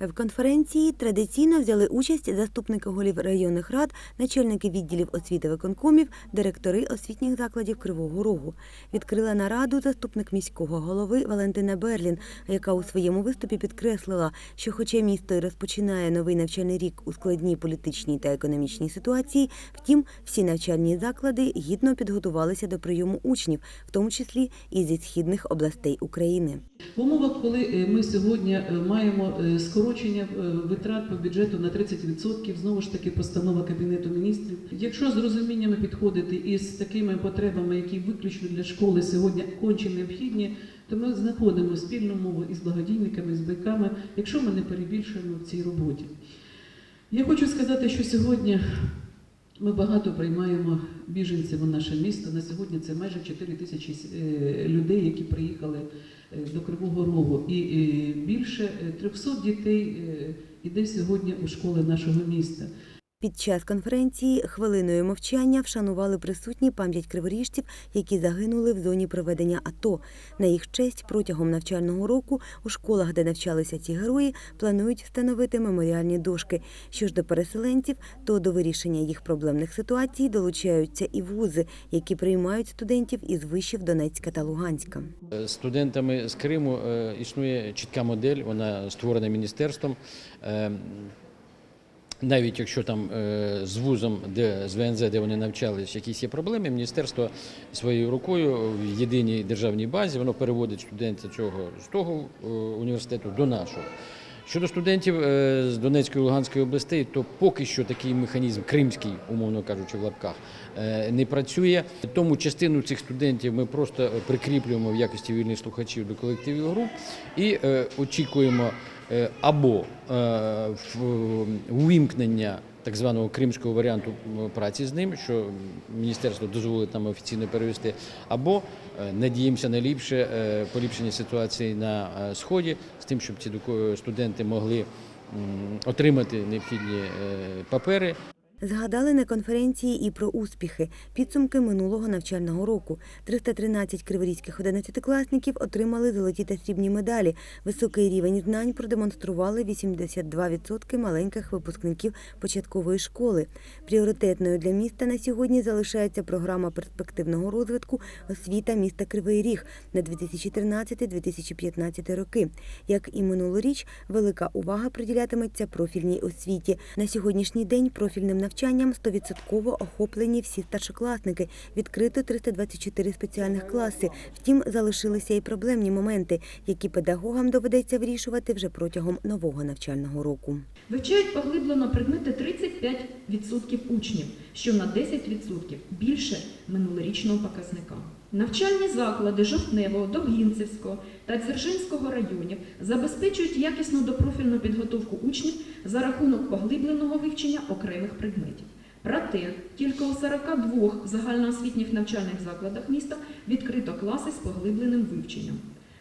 В конференції традиційно взяли участь заступники голів районних рад, начальники відділів освіти виконкомів, директори освітніх закладів Кривого Рогу. Відкрила нараду заступник міського голови Валентина Берлін, яка у своєму виступі підкреслила, що, хоча місто і розпочинає новий навчальний рік у складній політичній та економічній ситуації, втім, всі навчальні заклади гідно підготувалися до прийому учнів, в тому числі і зі східних областей України. В умовах, коли е, ми сьогодні е, маємо е, скорочення е, витрат по бюджету на 30%, знову ж таки постанова Кабінету міністрів. Якщо з розуміннями підходити і з такими потребами, які виключно для школи сьогодні конче необхідні, то ми знаходимо спільну мову із благодійниками, з байками, якщо ми не перебільшуємо в цій роботі. Я хочу сказати, що сьогодні ми багато приймаємо біженців у наше місто. На сьогодні це майже 4 тисячі е, людей, які приїхали е, до Кривого Рогу. І е, більше е, 300 дітей іде сьогодні у школи нашого міста. Під час конференції хвилиною мовчання вшанували присутні пам'ять криворіжців, які загинули в зоні проведення АТО. На їх честь протягом навчального року у школах, де навчалися ці герої, планують встановити меморіальні дошки. Що ж до переселенців, то до вирішення їх проблемних ситуацій долучаються і вузи, які приймають студентів із вишів Донецька та Луганська. Студентами з Криму е, існує чітка модель, вона створена міністерством. Навіть якщо там е, з вузом, де з ВНЗ, де вони навчались, якісь є проблеми, міністерство своєю рукою в єдиній державній базі воно переводить студентів цього з того е, університету до нашого. Щодо студентів е, з Донецької і Луганської областей, то поки що такий механізм кримський, умовно кажучи, в лапках, не працює. Тому частину цих студентів ми просто прикріплюємо в якості вільних слухачів до колективів груп і очікуємо або е, увімкнення так званого кримського варіанту праці з ним, що міністерство дозволить нам офіційно перевести, або е, надіємося на ліпше е, поліпшення ситуації на е, сході з тим, щоб ці студенти могли отримати необхідні е, папери Згадали на конференції і про успіхи, підсумки минулого навчального року. 313 криворізьких одинадцятикласників отримали золоті та срібні медалі. Високий рівень знань продемонстрували 82% маленьких випускників початкової школи. Пріоритетною для міста на сьогодні залишається програма перспективного розвитку освіта міста Кривий Ріг на 2013-2015 роки. Як і минулоріч, велика увага приділятиметься профільній освіті. На сьогоднішній день профільним навчанням 100% охоплені всі старшокласники. Відкрито 324 спеціальних класи. Втім, залишилися і проблемні моменти, які педагогам доведеться вирішувати вже протягом нового навчального року. Вивчають поглиблено предмети 35% учнів, що на 10% більше минулорічного показника. Навчальні заклади Жовтневого, Довгінцевського та Дзержинського районів забезпечують якісну допрофільну підготовку учнів за рахунок поглибленого вивчення окремих предметів. Проте тільки у 42 загальноосвітніх навчальних закладах міста відкрито класи з поглибленим вивченням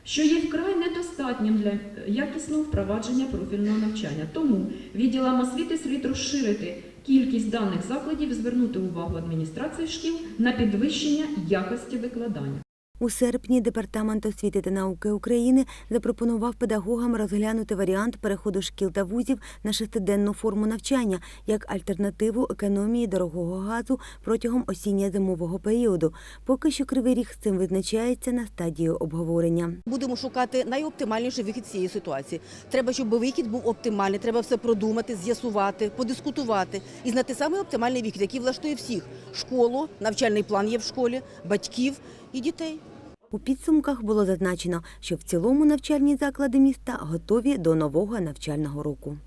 що є вкрай недостатнім для якісного впровадження профільного навчання. Тому відділам освіти слід розширити кількість даних закладів, звернути увагу адміністрації шкіл на підвищення якості викладання. У серпні Департамент освіти та науки України запропонував педагогам розглянути варіант переходу шкіл та вузів на шестиденну форму навчання як альтернативу економії дорогого газу протягом осінньо-зимового періоду. Поки що Кривий Ріг з цим визначається на стадії обговорення. Будемо шукати найоптимальніший вихід цієї ситуації. Треба, щоб вихід був оптимальний. Треба все продумати, з'ясувати, подискутувати і знайти саме оптимальний вихід, який влаштує всіх школу, навчальний план є в школі, батьків і дітей. У підсумках було зазначено, що в цілому навчальні заклади міста готові до нового навчального року.